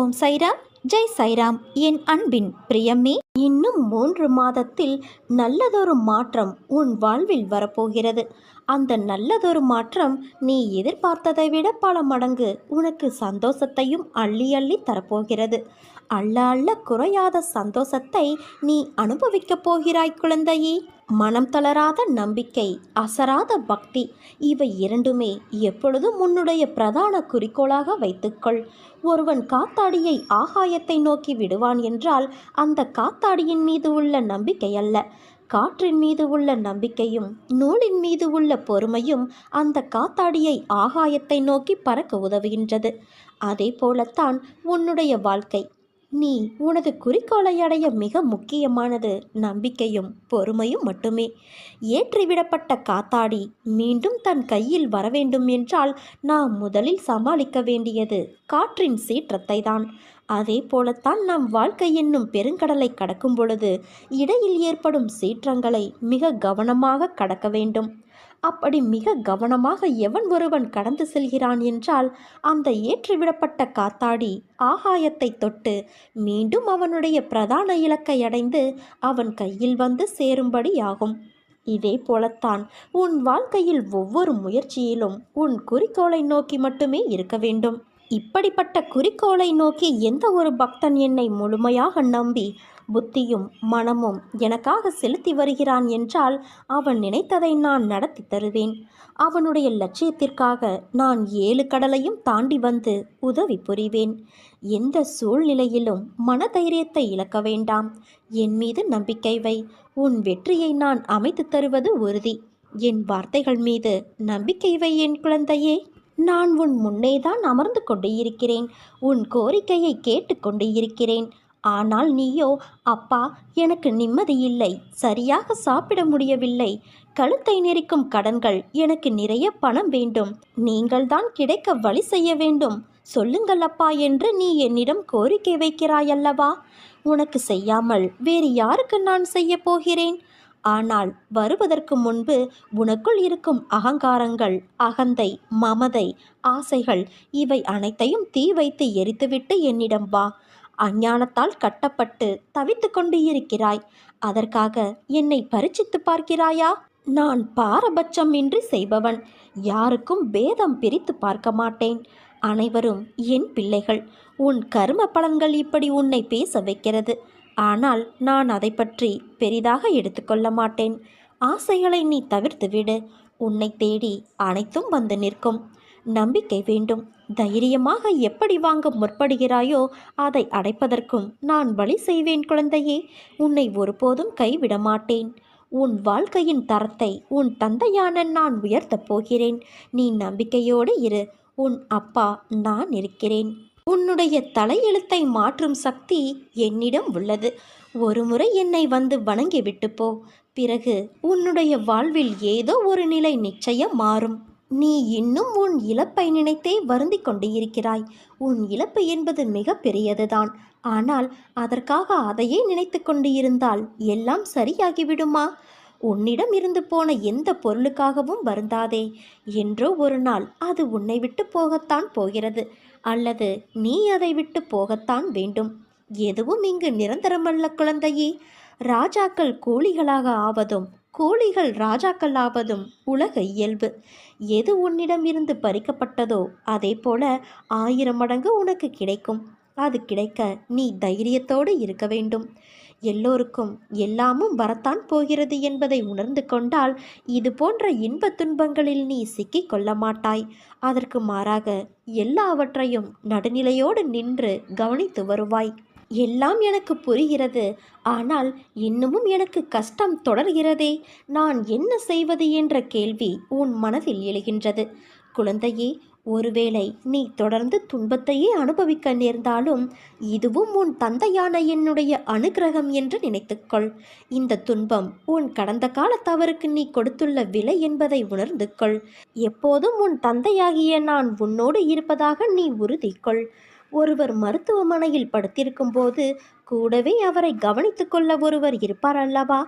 ஓம் சைராம் ஜெய் சைராம். என் அன்பின் பிரியமே இன்னும் மூன்று மாதத்தில் நல்லதொரு மாற்றம் உன் வாழ்வில் வரப்போகிறது. அந்த நல்லதொரு மாற்றம் நீ எதிர்பார்த்ததை விட பல மடங்கு உனக்கு சந்தோஷத்தையும் அள்ளி அள்ளி தரப்போகிறது. அள்ள அள்ள குறையாத சந்தோஷத்தை நீ அனுபவிக்கப் போகிறாய் குழந்தையே. மனம் தளராத நம்பிக்கை அசராத பக்தி இவை இரண்டுமே எப்பொழுதும் உன்னுடைய பிரதான குறிக்கோளாக வைத்துக்கொள். ஒருவன் காத்தாடியை ஆகாயத்தை நோக்கி விடுவான் என்றால் அந்த காத்தாடியின் மீது உள்ள நம்பிக்கை அல்ல காற்றின் மீது உள்ள நம்பிக்கையும் நூலின் மீது உள்ள பொறுமையும் அந்த காத்தாடியை ஆகாயத்தை நோக்கி பறக்க உதவுகின்றது. அதே போலத்தான் உன்னுடைய வாழ்க்கை நீ உனது குறிக்கோளை அடைய மிக முக்கியமானது நம்பிக்கையும் பொறுமையும் மட்டுமே. ஏற்றிவிடப்பட்ட காத்தாடி மீண்டும் தன் கையில் வரவேண்டும் என்றால் நாம் முதலில் சமாளிக்க வேண்டியது காற்றின் சீற்றத்தை தான் அதே போலத்தான் நம் வாழ்க்கை என்னும் பெருங்கடலை கடக்கும் பொழுது இடையில் ஏற்படும் சீற்றங்களை மிக கவனமாக கடக்க வேண்டும். அப்படி மிக கவனமாக எவன் ஒருவன் கடந்து செல்கிறான் என்றால் அந்த ஏற்றிவிடப்பட்ட காத்தாடி ஆகாயத்தை தொட்டு மீண்டும் அவனுடைய பிரதான இலக்கை அடைந்து அவன் கையில் வந்து சேரும்படியாகும். இதே போலத்தான் உன் வாழ்க்கையில் ஒவ்வொரு முயற்சியிலும் உன் குறிக்கோளை நோக்கி மட்டுமே இருக்க வேண்டும். இப்படிப்பட்ட குறிக்கோளை நோக்கி எந்த ஒரு பக்தன் என்னை முழுமையாக நம்பி புத்தியும் மனமும் எனக்காக செலுத்தி வருகிறான் என்றால் அவன் நினைத்ததை நான் நடத்தி தருவேன். அவனுடைய லட்சியத்திற்காக நான் ஏழு கடலையும் தாண்டி வந்து உதவி புரிவேன். எந்த சூழ்நிலையிலும் மனதைரியத்தை இழக்க வேண்டாம். என் மீது நம்பிக்கை வை. உன் வெற்றியை நான் அமைத்து தருவது உறுதி. என் வார்த்தைகள் மீது நம்பிக்கை வை என் குழந்தையே. நான் உன் முன்னேதான் அமர்ந்து கொண்டு இருக்கிறேன். உன் கோரிக்கையை கேட்டுக்கொண்டு இருக்கிறேன். ஆனால் நீயோ அப்பா எனக்கு நிம்மதி இல்லை. சரியாக சாப்பிட முடியவில்லை. கழுத்தை நெரிக்கும் கடன்கள் எனக்கு நிறைய பணம் வேண்டும். நீங்கள்தான் கிடைக்க வழி செய்ய வேண்டும். சொல்லுங்கள் அப்பா என்று நீ என்னிடம் கோரிக்கை வைக்கிறாயல்லவா? உனக்கு செய்யாமல் வேறு யாருக்கு நான் செய்ய போகிறேன்? ஆனால் வருவதற்கு முன்பு உனக்குள் இருக்கும் அகங்காரங்கள் அகந்தை மமதை ஆசைகள் இவை அனைத்தையும் தீ வைத்து எரித்துவிட்டு என்னிடம் வா. அஞ்ஞானத்தால் கட்டப்பட்டு தவித்து கொண்டு இருக்கிறாய். அதற்காக என்னை பரிச்சித்து பார்க்கிறாயா? நான் பாரபட்சம் இன்றி செய்பவன். யாருக்கும் பேதம் பிரித்து பார்க்க மாட்டேன். அனைவரும் என் பிள்ளைகள். உன் கரும பலன்கள் இப்படி உன்னை பேச வைக்கிறது. ஆனால் நான் அதை பற்றி பெரிதாக எடுத்துக்கொள்ள மாட்டேன். ஆசைகளை நீ தவிர்த்து விடு உன்னை தேடி அனைத்தும் வந்து நிற்கும். நம்பிக்கை வேண்டும். தைரியமாக எப்படி வாங்க முற்படுகிறாயோ அதை அடைப்பதற்கும் நான் வழி செய்வேன் குழந்தையே. உன்னை ஒருபோதும் கைவிட மாட்டேன். உன் வாழ்க்கையின் தரத்தை உன் தந்தையான நான் உயர்த்தப் போகிறேன். நீ நம்பிக்கையோடு இரு. உன் அப்பா நான் இருக்கிறேன். உன்னுடைய தலையெழுத்தை மாற்றும் சக்தி என்னிடம் உள்ளது. ஒருமுறை என்னை வந்து வணங்கிவிட்டு போ. பிறகு உன்னுடைய வாழ்வில் ஏதோ ஒரு நிலை நிச்சயம் மாறும். நீ இன்னும் உன் இழப்பை நினைத்தே வருந்தி கொண்டு இருக்கிறாய். உன் இழப்பு என்பது மிக பெரியதுதான். ஆனால் அதற்காக அதையே நினைத்து கொண்டு இருந்தால் எல்லாம் சரியாகிவிடுமா? உன்னிடம் இருந்து போன எந்த பொருளுக்காகவும் வருந்தாதே. என்றோ ஒரு நாள் அது உன்னை விட்டு போகத்தான் போகிறது. அல்லது நீ அதை விட்டு போகத்தான் வேண்டும். எதுவும் இங்கு நிரந்தரமல்ல குழந்தையே. ராஜாக்கள் கூலிகளாக ஆவதும் கூலிகள் ராஜாக்கள் ஆவதும் உலக இயல்பு. எது உன்னிடம் இருந்து பறிக்கப்பட்டதோ அதே போல ஆயிரம் மடங்கு உனக்கு கிடைக்கும். அது கிடைக்க நீ தைரியத்தோடு இருக்க வேண்டும். எல்லோருக்கும் எல்லாமும் வரத்தான் போகிறது என்பதை உணர்ந்து கொண்டால் இது போன்ற இன்பத் துன்பங்களில் நீ சிக்கிக் கொள்ள மாட்டாய். அதற்கு மாறாக எல்லாவற்றையும் நடுநிலையோடு நின்று கவனித்து வருவாய். எல்லாம் எனக்கு புரிகிறது. ஆனால் இன்னமும் எனக்கு கஷ்டம் தொடர்கிறதே. நான் என்ன செய்வது என்ற கேள்வி உன் மனதில் எழுகின்றது. குழந்தையே ஒருவேளை நீ தொடர்ந்து துன்பத்தையே அனுபவிக்க நேர்ந்தாலும் இதுவும் உன் தந்தையான என்னுடைய அனுகிரகம் என்று நினைத்துக்கொள். இந்த துன்பம் உன் கடந்த கால தவறுக்கு நீ கொடுத்துள்ள விலை என்பதை உணர்ந்து கொள் எப்போதும் உன் தந்தையாகிய நான் உன்னோடு இருப்பதாக நீ உறுதி கொள் ஒருவர் மருத்துவமனையில் படுத்திருக்கும் போது கூடவே அவரை கவனித்துக் கொள்ள ஒருவர் இருப்பார் அல்லவா?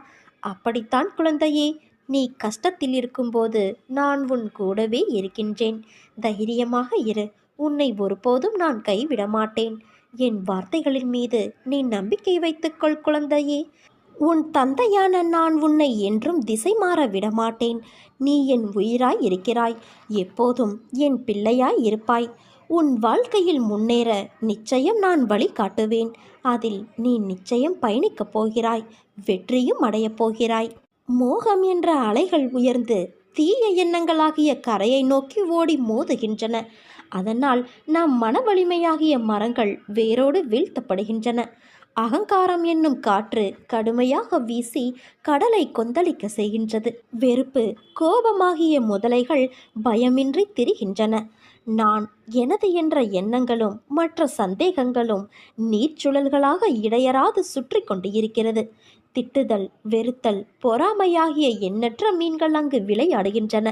அப்படித்தான் குழந்தையே நீ கஷ்டத்தில் இருக்கும்போது நான் உன் கூடவே இருக்கின்றேன். தைரியமாக இரு உன்னை ஒருபோதும் நான் கைவிட மாட்டேன். என் வார்த்தைகளின் மீது நீ நம்பிக்கை வைத்துக்கொள் குழந்தையே. உன் தந்தையான நான் உன்னை என்றும் திசை மாற விடமாட்டேன் நீ என் உயிராய் இருக்கிறாய். எப்போதும் என் பிள்ளையாய் இருப்பாய். உன் வாழ்க்கையில் முன்னேற நிச்சயம் நான் வழி காட்டுவேன். அதில் நீ நிச்சயம் பயணிக்கப் போகிறாய் வெற்றியும் அடையப் போகிறாய். மோகம் என்ற அலைகள் உயர்ந்து தீய எண்ணங்களாகிய கரையை நோக்கி ஓடி மோதுகின்றன. அதனால் நம் மன வலிமையாகிய மரங்கள் வேரோடு வீழ்த்தப்படுகின்றன. அகங்காரம் என்னும் காற்று கடுமையாக வீசி கடலை கொந்தளிக்க செய்கின்றது. வெறுப்பு கோபமாகிய முதலைகள் பயமின்றி திரிகின்றன. நான் எனது என்ற எண்ணங்களும் மற்ற சந்தேகங்களும் நீர்ச்சுழல்களாக இடையராது சுற்றி கொண்டு இருக்கிறது திட்டுதல் வெறுத்தல் பொறாமையாகிய எண்ணற்ற மீன்கள் அங்கு விளையாடுகின்றன.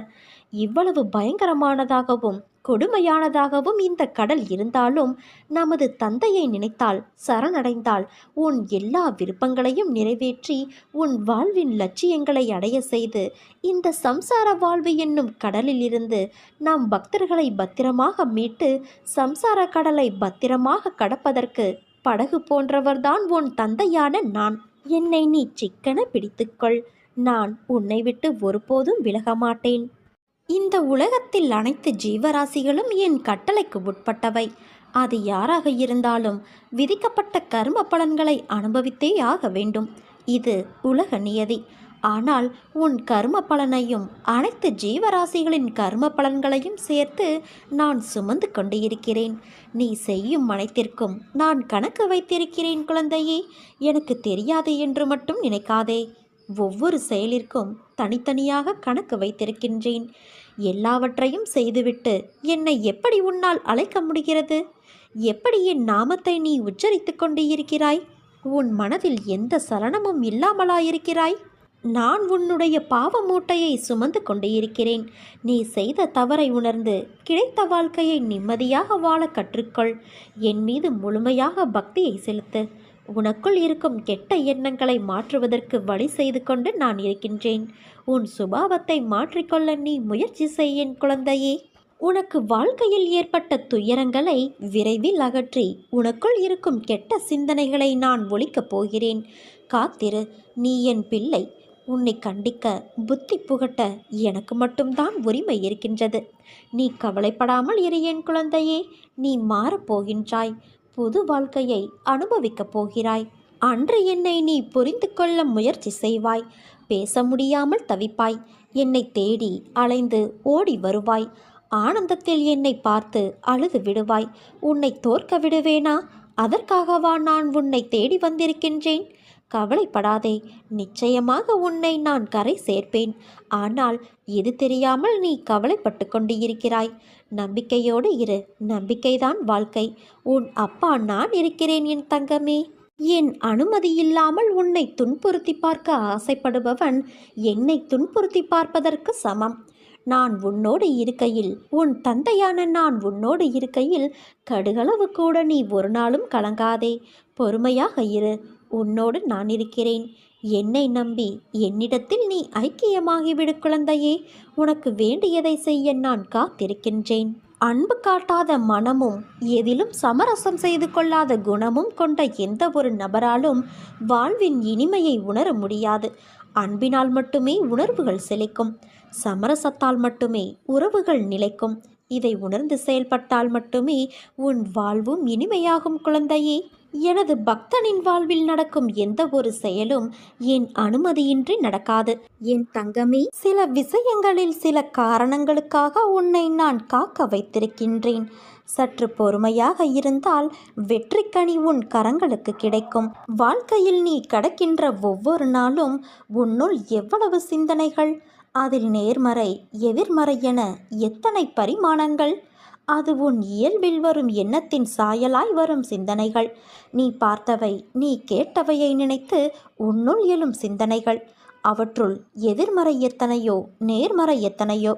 இவ்வளவு பயங்கரமானதாகவும் கொடுமையானதாகவும் இந்த கடல் இருந்தாலும் நமது தந்தையை நினைத்தால் சரணடைந்தால் உன் எல்லா விருப்பங்களையும் நிறைவேற்றி உன் வாழ்வின் லட்சியங்களை அடைய செய்து இந்த சம்சார வாழ்வு என்னும் கடலில் இருந்து நாம் பக்தர்களை பத்திரமாக மீட்டு சம்சார கடலை பத்திரமாக கடப்பதற்கு படகு போன்றவர்தான் உன் தந்தையான நான். என்னை நீ சிக்கன பிடித்துக்கொள். நான் உன்னை விட்டு ஒருபோதும் விலக மாட்டேன் இந்த உலகத்தில் அனைத்து ஜீவராசிகளும் என் கட்டளைக்கு உட்பட்டவை. அது யாராக இருந்தாலும் விதிக்கப்பட்ட கர்ம பலன்களை அனுபவித்தே ஆக வேண்டும். இது உலக நியதி. ஆனால் உன் கர்ம பலனையும் அனைத்து ஜீவராசிகளின் கர்ம பலன்களையும் சேர்த்து நான் சுமந்து கொண்டு இருக்கிறேன் நீ செய்யும் அனைத்திற்கும் நான் கணக்கு வைத்திருக்கிறேன் குழந்தையே. எனக்கு தெரியாது என்று மட்டும் நினைக்காதே. ஒவ்வொரு செயலிற்கும் தனித்தனியாக கணக்கு வைத்திருக்கின்றேன். எல்லாவற்றையும் செய்துவிட்டு என்னை எப்படி உன்னால் அழைக்க முடிகிறது? எப்படி என் நாமத்தை நீ உச்சரித்து கொண்டு இருக்கிறாய் உன் மனதில் எந்த சலனமும் இல்லாமலாயிருக்கிறாய்? நான் உன்னுடைய பாவ மூட்டையை சுமந்து கொண்டு இருக்கிறேன் நீ செய்த தவறை உணர்ந்து கிடைத்த வாழ்க்கையை நிம்மதியாக வாழ கற்றுக்கொள். என் மீது முழுமையாக பக்தியை செலுத்து. உனக்குள் இருக்கும் கெட்ட எண்ணங்களை மாற்றுவதற்கு வழி செய்து கொண்டு நான் இருக்கின்றேன். உன் சுபாவத்தை மாற்றிக்கொள்ள நீ முயற்சி செய்யேன் குழந்தையே. உனக்கு வாழ்க்கையில் ஏற்பட்ட துயரங்களை விரைவில் அகற்றி உனக்குள் இருக்கும் கெட்ட சிந்தனைகளை நான் ஒழிக்கப் போகிறேன். காத்திரு நீ என் பிள்ளை. உன்னை கண்டிக்க புத்தி புகட்ட எனக்கு மட்டும்தான் உரிமை இருக்கின்றது. நீ கவலைப்படாமல் இரு என் குழந்தையே. நீ மாறப்போகின்றாய் புது வாழ்க்கையை அனுபவிக்கப் போகிறாய். அன்று என்னை நீ புரிந்து கொள்ள முயற்சி செய்வாய். பேச முடியாமல் தவிப்பாய். என்னை தேடி அலைந்து ஓடி வருவாய். ஆனந்தத்தில் என்னை பார்த்து அழுது விடுவாய். உன்னை தோற்க விடுவேனா? அதற்காகவா நான் உன்னை தேடி வந்திருக்கின்றேன்? கவலைப்படாதே. நிச்சயமாக உன்னை நான் கரை சேர்ப்பேன். ஆனால் இது தெரியாமல் நீ கவலைப்பட்டு கொண்டு இருக்கிறாய் நம்பிக்கையோடு இரு. நம்பிக்கைதான் வாழ்க்கை. உன் அப்பா நான் இருக்கிறேன் என் தங்கமே. என் அனுமதி இல்லாமல் உன்னை துன்புறுத்தி பார்க்க ஆசைப்படுபவன் என்னை துன்புறுத்தி பார்ப்பதற்கு சமம். நான் உன்னோடு இருக்கையில் உன் தந்தையான நான் உன்னோடு இருக்கையில் கடுகளவு கூட நீ ஒரு நாளும் கலங்காதே. பொறுமையாக இரு. உன்னோடு நான் இருக்கிறேன். என்னை நம்பி என்னிடத்தில் நீ ஐக்கியமாகிவிடு குழந்தையே. உனக்கு வேண்டியதை செய்ய நான் காத்திருக்கின்றேன். அன்பு காட்டாத மனமும் எதிலும் சமரசம் செய்து கொள்ளாத குணமும் கொண்ட எந்த ஒரு நபராலும் வாழ்வின் இனிமையை உணர முடியாது. அன்பினால் மட்டுமே உணர்வுகள் செழிக்கும். சமரசத்தால் மட்டுமே உறவுகள் நிலைக்கும். இதை உணர்ந்து செயல்பட்டால் மட்டுமே உன் வாழ்வும் இனிமையாகும் குழந்தையே. எனது பக்தனின் வாழ்வில் நடக்கும் எந்த ஒரு செயலும் என் அனுமதியின்றி நடக்காது. என் தங்கமே சில விஷயங்களில் சில காரணங்களுக்காக உன்னை நான் காக்க வைத்திருக்கின்றேன். சற்று பொறுமையாக இருந்தால் வெற்றிக்கனி உன் கரங்களுக்கு கிடைக்கும். வாழ்க்கையில் நீ கடக்கின்ற ஒவ்வொரு நாளும் உன்னுள் எவ்வளவு சிந்தனைகள்? அதில் நேர்மறை எதிர்மறை என எத்தனை பரிமாணங்கள்? அது உன் இயல்பில் வரும் எண்ணத்தின் சாயலாய் வரும் சிந்தனைகள். நீ பார்த்தவை நீ கேட்டவையை நினைத்து உன்னுள் எழும் சிந்தனைகள். அவற்றுள் எதிர்மறை எத்தனையோ நேர்மறை எத்தனையோ.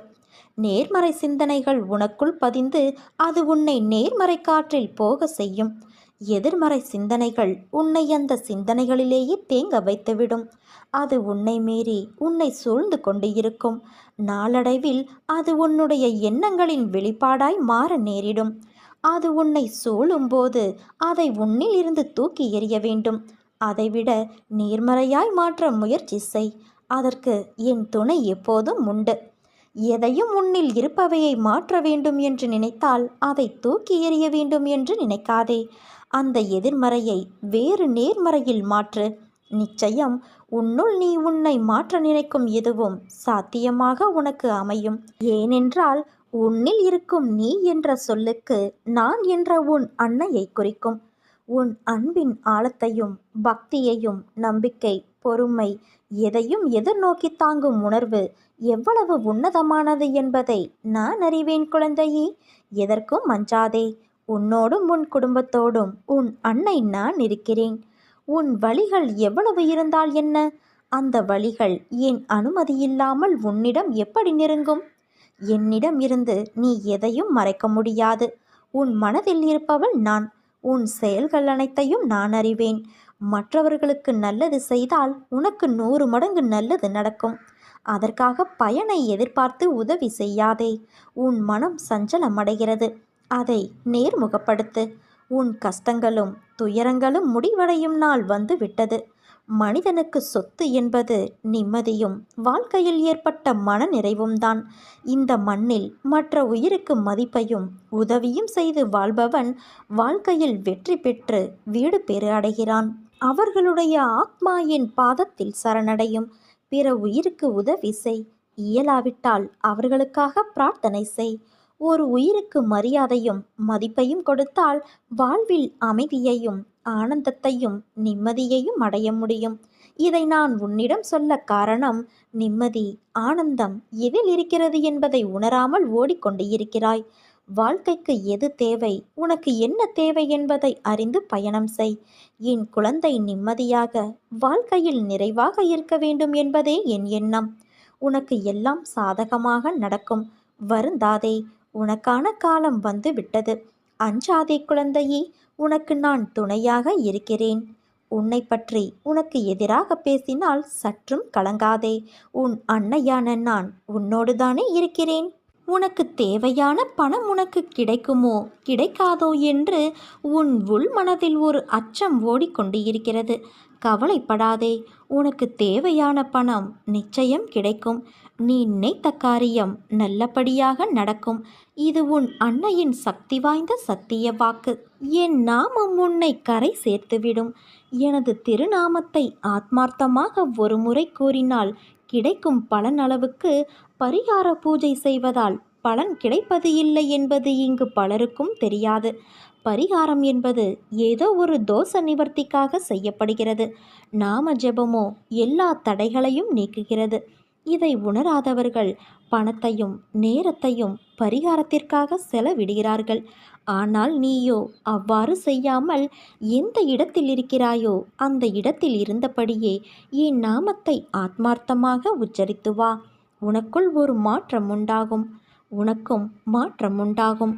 நேர்மறை சிந்தனைகள் உனக்குள் பதிந்து அது உன்னை நேர்மறை காற்றில் போக செய்யும். எதிர்மறை சிந்தனைகள் உன்னை அந்த சிந்தனைகளிலேயே தேங்க வைத்துவிடும். அது உன்னை மீறி உன்னை சூழ்ந்து கொண்டு இருக்கும். நாளடைவில் அது உன்னுடைய எண்ணங்களின் வெளிப்பாடாய் மாற நேரிடும். அது உன்னை சூழும்போது அதை உன்னில் இருந்து தூக்கி எறிய வேண்டும். அதைவிட நேர்மறையாய் மாற்ற முயற்சி செய். அதற்கு என் துணை எப்போதும் உண்டு. எதையும் உன்னில் இருப்பவையை மாற்ற வேண்டும் என்று நினைத்தால் அதை தூக்கி எறிய வேண்டும் என்று நினைக்காதே. அந்த எதிர்மறையை வேறு நேர்மறையில் மாற்று. நிச்சயம் உன்னுள் நீ உன்னை மாற்ற நினைக்கும் எதுவும் சாத்தியமாக உனக்கு அமையும். ஏனென்றால் உன்னில் இருக்கும் நீ என்ற சொல்லுக்கு நான் என்ற உன் அன்னையை குறிக்கும். உன் அன்பின் ஆழத்தையும் பக்தியையும் நம்பிக்கை பொறுமை எதையும் எதிர்நோக்கி தாங்கும் உணர்வு எவ்வளவு உன்னதமானது என்பதை நான் அறிவேன் குழந்தையே. எதற்கும் அஞ்சாதே உன்னோடும் உன் குடும்பத்தோடும் உன் அன்னை நான் இருக்கிறேன். உன் வழிகள் எவ்வளவு இருந்தால் என்ன? அந்த வழிகள் என் அனுமதியில்லாமல் உன்னிடம் எப்படி நெருங்கும்? என்னிடம் இருந்து நீ எதையும் மறைக்க முடியாது. உன் மனதில் இருப்பவள் நான். உன் செயல்கள் அனைத்தையும் நான் அறிவேன். மற்றவர்களுக்கு நல்லது செய்தால் உனக்கு நூறு மடங்கு நல்லது நடக்கும். அதற்காக பயனை எதிர்பார்த்து உதவி செய்யாதே. உன் மனம் சஞ்சலமடைகிறது. அதை நேர்முகப்படுத்து. உன் கஷ்டங்களும் துயரங்களும் முடிவடையும் நாள் வந்து விட்டது. மனிதனுக்கு சொத்து என்பது நிம்மதியும் வாழ்க்கையில் ஏற்பட்ட மனநிறைவும் தான். இந்த மண்ணில் மற்ற உயிருக்கு மதிப்பையும் உதவியும் செய்து வாழ்பவன் வாழ்க்கையில் வெற்றி பெற்று வீடு பெறு அடைகிறான். அவர்களுடைய ஆத்மாயின் பாதத்தில் சரணடையும். பிற உயிருக்கு உதவி செய். இயலாவிட்டால் அவர்களுக்காக பிரார்த்தனை செய். ஒரு உயிருக்கு மரியாதையும் மதிப்பையும் கொடுத்தால் வாழ்வில் அமைதியையும் ஆனந்தத்தையும் நிம்மதியையும் அடைய முடியும். இதை நான் உன்னிடம் சொல்ல காரணம் நிம்மதி ஆனந்தம் எதில் இருக்கிறது என்பதை உணராமல் ஓடிக்கொண்டு இருக்கிறாய். வாழ்க்கைக்கு எது தேவை உனக்கு என்ன தேவை என்பதை அறிந்து பயணம் செய். என் குழந்தை நிம்மதியாக வாழ்க்கையில் நிறைவாக இருக்க வேண்டும் என்பதே என் எண்ணம். உனக்கு எல்லாம் சாதகமாக நடக்கும். வருந்தாதே உனக்கான காலம் வந்து விட்டது. அஞ்சாதே குழந்தையே உனக்கு நான் துணையாக இருக்கிறேன். உன்னை பற்றி உனக்கு எதிராக பேசினால் சற்றும் கலங்காதே. உன் அன்னையான நான் உன்னோடுதானே இருக்கிறேன். உனக்கு தேவையான பணம் உனக்கு கிடைக்குமோ? கிடைக்காதோ என்று உன் உள் மனதில் ஒரு அச்சம் ஓடிக்கொண்டு இருக்கிறது. கவலைப்படாதே உனக்கு தேவையான பணம் நிச்சயம் கிடைக்கும். நீ நினைத்த காரியம் நல்லபடியாக நடக்கும். இது உன் அன்னையின் சக்தி வாய்ந்த சத்திய வாக்கு. என் நாமம் உன்னை கரை சேர்த்துவிடும். எனது திருநாமத்தை ஆத்மார்த்தமாக ஒரு முறை கூறினால் கிடைக்கும் பலன் அளவுக்கு பரிகார பூஜை செய்வதால் பலன் கிடைப்பது இல்லை என்பது இங்கு பலருக்கும் தெரியாது. பரிகாரம் என்பது ஏதோ ஒரு தோஷ நிவர்த்திக்காக செய்யப்படுகிறது. நாம ஜெபமோ எல்லா தடைகளையும் நீக்குகிறது. இதை உணராதவர்கள் பணத்தையும் நேரத்தையும் பரிகாரத்திற்காக செலவிடுகிறார்கள். ஆனால் நீயோ அவ்வாறு செய்யாமல் எந்த இடத்தில் இருக்கிறாயோ அந்த இடத்தில் இருந்தபடியே என் நாமத்தை ஆத்மார்த்தமாக உச்சரித்து வா. உனக்குள் ஒரு மாற்றம் உண்டாகும். உனக்கும் மாற்றம் உண்டாகும்.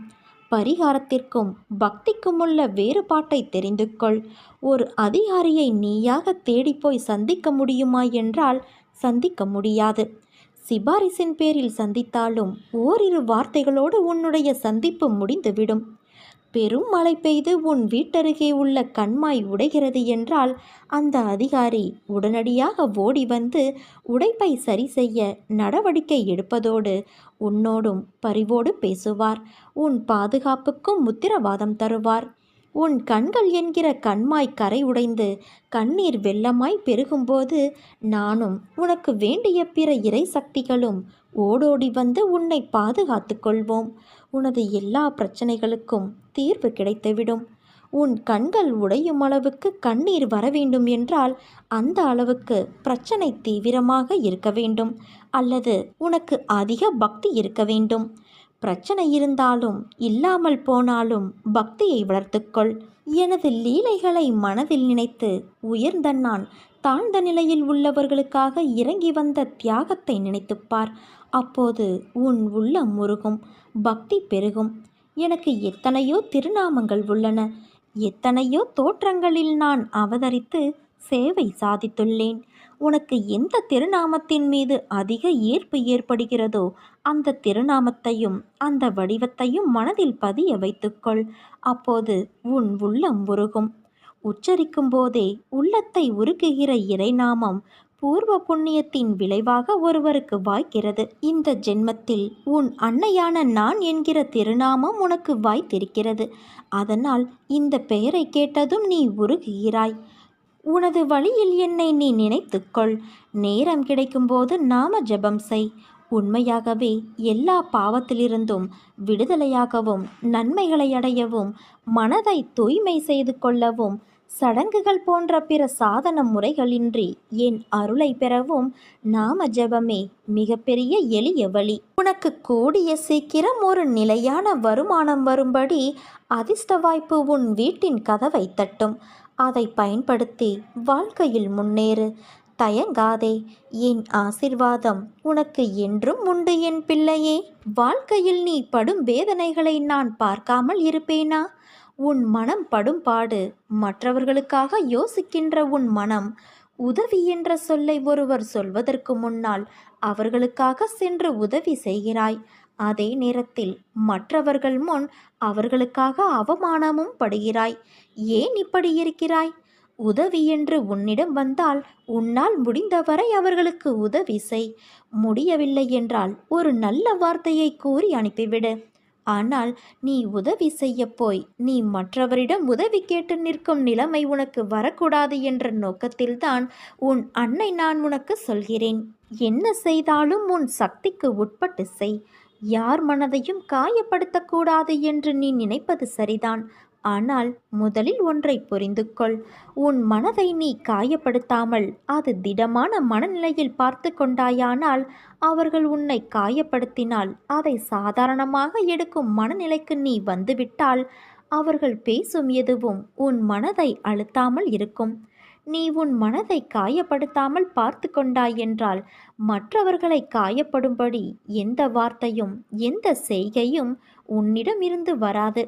பரிகாரத்திற்கும் பக்திக்கும் உள்ள வேறுபாட்டை தெரிந்து கொள் ஒரு அதிகாரியை நீயாக தேடிப்போய் சந்திக்க முடியுமா என்றால் சந்திக்க முடியாது. சிபாரிசின் பேரில் சந்தித்தாலும் ஓரிரு வார்த்தைகளோடு உன்னுடைய சந்திப்பு முடிந்துவிடும். பெரும் மழை பெய்து உன் வீட்டருகே உள்ள கண்மாய் உடைகிறது என்றால் அந்த அதிகாரி உடனடியாக ஓடி வந்து உடைப்பை சரி செய்ய நடவடிக்கை எடுப்பதோடு உன்னோடும் பரிவோடு பேசுவார். உன் பாதுகாப்புக்கும் உத்திரவாதம் தருவார். உன் கண்கள் என்கிற கண்மாய் கரை உடைந்து கண்ணீர் வெள்ளமாய் பெருகும்போது நானும் உனக்கு வேண்டிய பிற இறை சக்திகளும் ஓடோடி வந்து உன்னை பாதுகாத்து கொள்வோம். உனது எல்லா பிரச்சனைகளுக்கும் தீர்வு கிடைத்துவிடும். உன் கண்கள் உடையும் அளவுக்கு கண்ணீர் வர வேண்டும் என்றால் அந்த அளவுக்கு பிரச்சனை தீவிரமாக இருக்க வேண்டும் அல்லது உனக்கு அதிக பக்தி இருக்க வேண்டும். பிரச்சனை இருந்தாலும் இல்லாமல் போனாலும் பக்தியை வளர்த்துக்கொள். எனது லீலைகளை மனதில் நினைத்து உயர்ந்த நான் தாழ்ந்த நிலையில் உள்ளவர்களுக்காக இறங்கி வந்த தியாகத்தை நினைத்துப்பார். அப்போது உன் உள்ளம் முருகும் பக்தி பெருகும். எனக்கு எத்தனையோ திருநாமங்கள் உள்ளன. எத்தனையோ தோற்றங்களில் நான் அவதரித்து சேவை சாதித்துள்ளேன். உனக்கு எந்த திருநாமத்தின் மீது அதிக ஈர்ப்பு ஏற்படுகிறதோ அந்த திருநாமத்தையும் அந்த வடிவத்தையும் மனதில் பதிய வைத்துக்கொள். அப்போது உன் உள்ளம் உருகும் உச்சரிக்கும் போதே உள்ளத்தை உருக்குகிற இறைநாமம் பூர்வ புண்ணியத்தின் விளைவாக ஒருவருக்கு வாய்க்கிறது. இந்த ஜென்மத்தில் உன் அன்னையான நான் என்கிற திருநாமம் உனக்கு வாய்த்திருக்கிறது. அதனால் இந்த பெயரை கேட்டதும் நீ உருகுகிறாய். உனது வழியில் என்னை நீ நினைத்துக்கொள். நேரம் கிடைக்கும்போது நாம ஜெபம் செய். உண்மையாகவே எல்லா பாவத்திலிருந்தும் விடுதலையாகவும் நன்மைகளை அடையவும் மனதை தூய்மை செய்து கொள்ளவும் சடங்குகள் போன்ற பிற சாதன முறைகளின்றி என் அருளை பெறவும் நாம ஜெபமே மிகப்பெரிய எளிய வழி. உனக்கு கூடிய சீக்கிரம் ஒரு நிலையான வருமானம் வரும்படி அதிர்ஷ்ட வாய்ப்பு உன் வீட்டின் கதவை தட்டும். அதை பயன்படுத்தி வாழ்க்கையில் முன்னேறு. தயங்காதே என் ஆசிர்வாதம் உனக்கு என்றும் உண்டு என் பிள்ளையே. வாழ்க்கையில் நீ படும் வேதனைகளை நான் பார்க்காமல் இருப்பேனா? உன் மனம் படும் பாடு மற்றவர்களுக்காக யோசிக்கின்ற உன் மனம் உதவி என்ற சொல்லை ஒருவர் சொல்வதற்கு முன்னால் அவர்களுக்காக சென்று உதவி செய்கிறாய். அதே நேரத்தில் மற்றவர்கள் முன் அவர்களுக்காக அவமானமும் படுகிறாய். ஏன் இப்படி இருக்கிறாய்? உதவி என்று உன்னிடம் வந்தால் உன்னால் முடிந்தவரை அவர்களுக்கு உதவி செய். முடியவில்லை என்றால் ஒரு நல்ல வார்த்தையை கூறி அனுப்பிவிடு. ஆனால் நீ உதவி செய்யப் போய் நீ மற்றவரிடம் உதவி கேட்டு நிற்கும் நிலைமை உனக்கு வரக்கூடாது என்ற நோக்கத்தில்தான் உன் அன்னை நான் உனக்கு சொல்கிறேன். என்ன செய்தாலும் உன் சக்திக்கு உட்பட்டு செய். யார் மனதையும் காயப்படுத்தக்கூடாது என்று நீ நினைப்பது சரிதான். ஆனால் முதலில் ஒன்றை புரிந்து கொள். உன் மனதை நீ காயப்படுத்தாமல் அது திடமான மனநிலையில் பார்த்து கொண்டாயானால் அவர்கள் உன்னை காயப்படுத்தினால் அதை சாதாரணமாக எடுக்கும் மனநிலைக்கு நீ வந்துவிட்டால் அவர்கள் பேசும் எதுவும் உன் மனதை அழுத்தாமல் இருக்கும். நீ உன் மனதை காயப்படுத்தாமல் பார்த்து கொண்டாய் என்றால் மற்றவர்களை காயப்படும்படி எந்த வார்த்தையும் எந்த செய்கையும் உன்னிடமிருந்து வராது.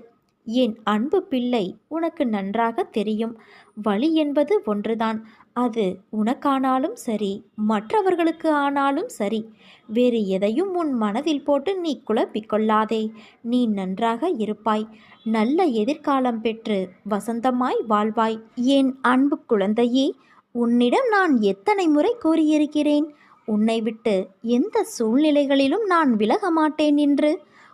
என் அன்பு பிள்ளை உனக்கு நன்றாக தெரியும். வழி என்பது ஒன்றுதான். அது உனக்கானாலும் சரி மற்றவர்களுக்கு ஆனாலும் சரி. வேறு எதையும் உன் மனதில் போட்டு நீ குழப்பிக்கொள்ளாதே நீ நன்றாக இருப்பாய். நல்ல எதிர்காலம் பெற்று வசந்தமாய் வாழ்வாய். என் அன்பு குழந்தையே உன்னிடம் நான் எத்தனை முறை கூறியிருக்கிறேன்? உன்னை விட்டு எந்த சூழ்நிலைகளிலும் நான் விலக மாட்டேன் என்று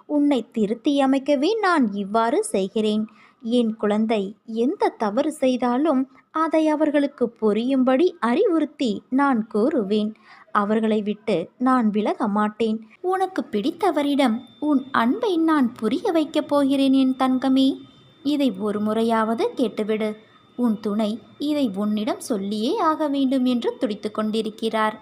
உன்னை திருத்தி அமைக்கவே நான் இவ்வாறு செய்கிறேன். என் குழந்தை எந்த தவறு செய்தாலும் அதை அவர்களுக்கு புரியும்படி அறிவுறுத்தி நான் கூறுவேன். அவர்களை விட்டு நான் விலக மாட்டேன். உனக்கு பிடித்தவரிடம் உன் அன்பை நான் புரிய வைக்கப் போகிறேன் என் தங்கமே. இதை ஒரு முறையாவது கேட்டுவிடு. உன் துணை இதை உன்னிடம் சொல்லியே ஆக வேண்டும் என்று துடித்து கொண்டிருக்கிறார்.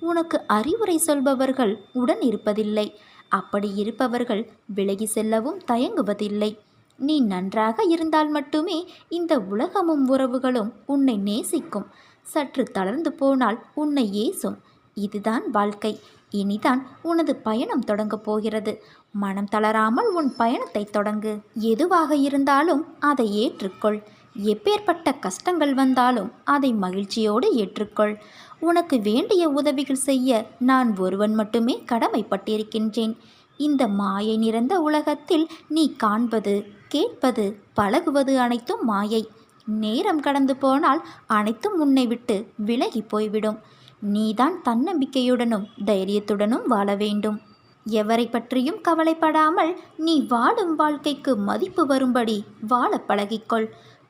உனக்கு அறிவுரை சொல்பவர்கள் உடன் இருப்பதில்லை. அப்படி இருப்பவர்கள் விலகி செல்லவும் தயங்குவதில்லை. நீ நன்றாக இருந்தால் மட்டுமே இந்த உலகமும் உறவுகளும் உன்னை நேசிக்கும். சற்று தளர்ந்து போனால் உன்னை ஏசும். இதுதான் வாழ்க்கை. இனிதான் உனது பயணம் தொடங்கப் போகிறது. மனம் தளராமல் உன் பயணத்தை தொடங்கு. எதுவாக இருந்தாலும் அதை ஏற்றுக்கொள். எப்பேற்பட்ட கஷ்டங்கள் வந்தாலும் அதை மகிழ்ச்சியோடு ஏற்றுக்கொள். உனக்கு வேண்டிய உதவிகள் செய்ய நான் ஒருவன் மட்டுமே கடமைப்பட்டிருக்கின்றேன். இந்த மாயை நிறைந்த உலகத்தில் நீ காண்பது கேட்பது பழகுவது அனைத்தும் மாயை. நேரம் கடந்து போனால் அனைத்தும் உன்னை விட்டு விலகி போய்விடும். நீதான் தன்னம்பிக்கையுடனும் தைரியத்துடனும் வாழ வேண்டும். எவரை பற்றியும் கவலைப்படாமல் நீ வாழும் வாழ்க்கைக்கு மதிப்பு வரும்படி வாழ பழகிக்கொள்.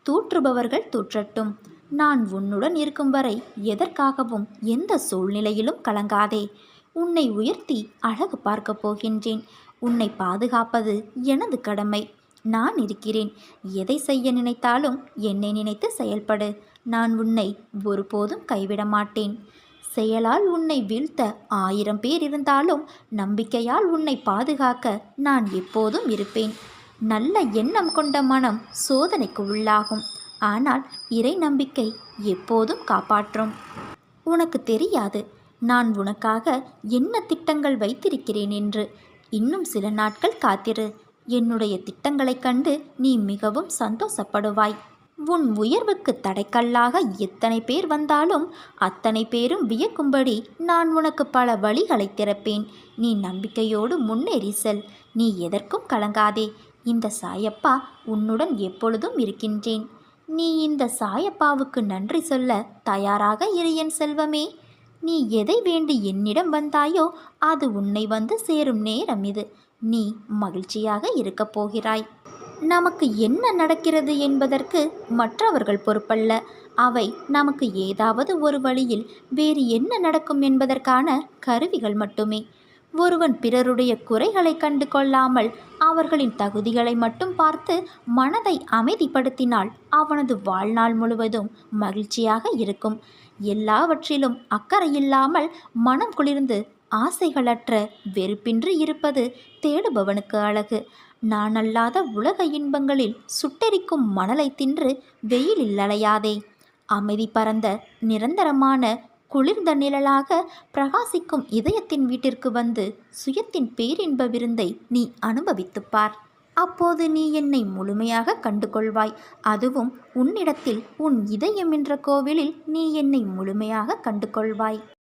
தூற்றுபவர்கள் தூற்றட்டும். நான் உன்னுடன் இருக்கும் வரை எதற்காகவும் எந்த சூழ்நிலையிலும் கலங்காதே. உன்னை உயர்த்தி அழகு பார்க்கப் போகின்றேன். உன்னை பாதுகாப்பது எனது கடமை. நான் இருக்கிறேன். எதை செய்ய நினைத்தாலும் என்னை நினைத்து செயல்படு. நான் உன்னை ஒருபோதும் கைவிட மாட்டேன். செயலால் உன்னை வீழ்த்த ஆயிரம் பேர் இருந்தாலும் நம்பிக்கையால் உன்னை பாதுகாக்க நான் எப்போதும் இருப்பேன். நல்ல எண்ணம் கொண்ட மனம் சோதனைக்கு உள்ளாகும். ஆனால் இறை நம்பிக்கை எப்போதும் காப்பாற்றும். உனக்கு தெரியாது நான் உனக்காக என்ன திட்டங்கள் வைத்திருக்கிறேன் என்று. இன்னும் சில நாட்கள் காத்திரு. என்னுடைய திட்டங்களைக் கண்டு நீ மிகவும் சந்தோஷப்படுவாய். உன் உயர்வுக்கு தடைக்கல்லாக எத்தனை பேர் வந்தாலும் அத்தனை பேரும் வியக்கும்படி நான் உனக்கு பல வழிகளை திறப்பேன். நீ நம்பிக்கையோடு முன்னேறி செல். நீ எதற்கும் கலங்காதே. இந்த சாயப்பா உன்னுடன் எப்பொழுதும் இருக்கின்றேன். நீ இந்த சாயப்பாவுக்கு நன்றி சொல்ல தயாராக இரு என் செல்வமே. நீ எதை வேண்டி என்னிடம் வந்தாயோ அது உன்னை வந்து சேரும் நேரம் இது. நீ மகிழ்ச்சியாக இருக்கப் போகிறாய். நமக்கு என்ன நடக்கிறது என்பதற்கு மற்றவர்கள் பொறுப்பல்ல. அவை நமக்கு ஏதாவது ஒரு வழியில் வேறு என்ன நடக்கும் என்பதற்கான கருவிகள் மட்டுமே. ஒருவன் பிறருடைய குறைகளை கண்டு கொள்ளாமல் அவர்களின் தகுதிகளை மட்டும் பார்த்து மனதை அமைதிப்படுத்தினால் அவனது வாழ்நாள் முழுவதும் மகிழ்ச்சியாக இருக்கும். எல்லாவற்றிலும் அக்கறையில்லாமல் மனம் குளிர்ந்து ஆசைகளற்ற வெறுப்பின்றி இருப்பது தேடுபவனுக்கு அழகு. நான் அல்லாத உலக இன்பங்களில் சுட்டெரிக்கும் மணலை தின்று வெயிலில் அலையாதே. அமைதி பரந்த நிரந்தரமான குளிர்ந்த நிழலாக பிரகாசிக்கும் இதயத்தின் வீட்டிற்கு வந்து சுயத்தின் பேரின்ப விருந்தை நீ அனுபவித்துப் பார். அப்போது நீ என்னை முழுமையாக கண்டு கொள்வாய் அதுவும் உன்னிடத்தில் உன் இதயம் என்ற கோவிலில் நீ என்னை முழுமையாக கண்டு கொள்வாய்